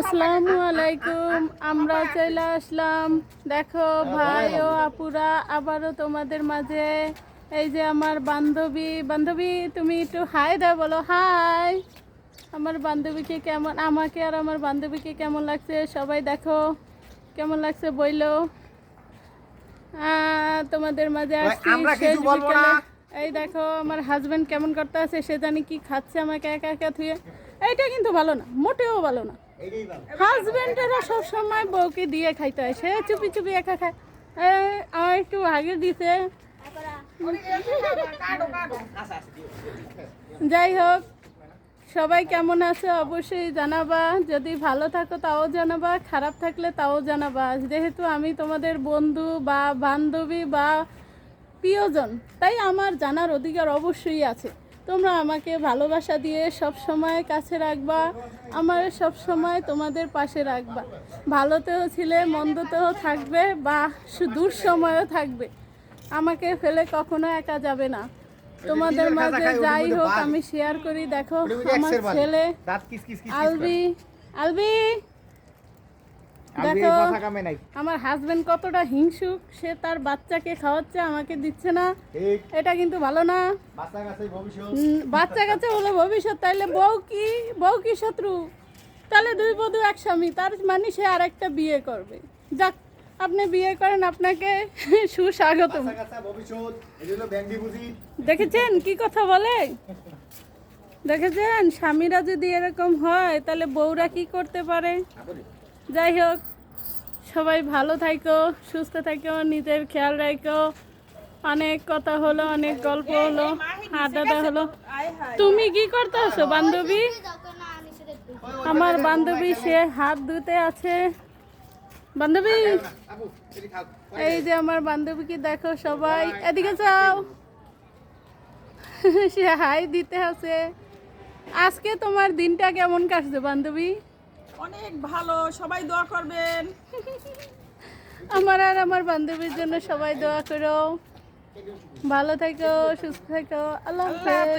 আসসালামু আলাইকুম আমরা চলে আসলাম। দেখো ভাই ও আপুরা আবারও তোমাদের মাঝে। এই যে আমার বান্ধবী বান্ধবী তুমি একটু হাই দাও বলো হাই। আমার বান্ধবীকে কেমন আমাকে আর আমার বান্ধবীকে কেমন লাগছে? সবাই দেখো কেমন লাগছে বইলো? তোমাদের মাঝে আসছি। এই দেখো আমার হাজবেন্ড কেমন করতে আছে সে জানি কি খাচ্ছে আমাকে একা একা থুয়ে। এইটা কিন্তু ভালো না মোটেও ভালো না। হাজবেন্ডেরা সব সময় বউকে দিয়ে খাইতে হয় সে চুপি চুপি একা খায়। আমার একটু আগে দিছে। যাই হোক, সবাই কেমন আছে অবশ্যই জানাবা। যদি ভালো থাকো তাও জানাবা, খারাপ থাকলে তাও জানাবা। যেহেতু আমি তোমাদের বন্ধু বা বান্ধবী বা প্রিয়জন, তাই আমার জানার অধিকার অবশ্যই আছে। তোমরা আমাকে ভালোবাসা দিয়ে সব সময় কাছে রাখবা আমার সব সময় তোমাদের পাশে রাখবা। ভালোতেও ছিলে মন্দতেও থাকবে বা সু- দূর সময়ও থাকবে। আমাকে ফেলে কখনো একা যাবে না। তোমাদের মাঝে যাই হোক আমি শেয়ার করি দেখো আমার ছেলে আলবি আলবি! দেখো। আমার হাজবেন্ড কতটা হিংসুক সে তার বাচ্চাকে খাওয়াচ্ছে আমাকে দিচ্ছে না। এটা কিন্তু ভালো না। বাচ্চা কাছে হলো ভবিষ্যৎ তাইলে বউ কি বউ কি শত্রু? তাহলে দুই বধূ এক স্বামী তার মানে সে আরেকটা বিয়ে করবে। যাক আপনি বিয়ে করেন আপনাকে বুঝি দেখেছেন কি কথা বলে? দেখেছেন? স্বামীরা যদি এরকম হয় তাহলে বউরা কি করতে পারে? যাই হোক সবাই ভালো থাকো সুস্থ থাকো নিজের খেয়াল রাখো অনেক কথা হলো অনেক গল্প হলো আড্ডাটা হলো। তুমি কি করতে করতেছো বান্ধবী? আমার বান্ধবী সে হাত ধুতে আছে। বান্ধবী এই যে আমার বান্ধবীকে দেখো সবাই। এদিকে যাও। সে হাই দিতে আছে। আজকে তোমার দিনটা কেমন কাটছে বান্ধবী? অনেক ভালো, সবাই দোয়া করবেন। আমার আর আমার বান্ধবীর জন্য সবাই দোয়া করো। ভালো থেকো, সুস্থ থেকো। আল্লাহ হাফেজ।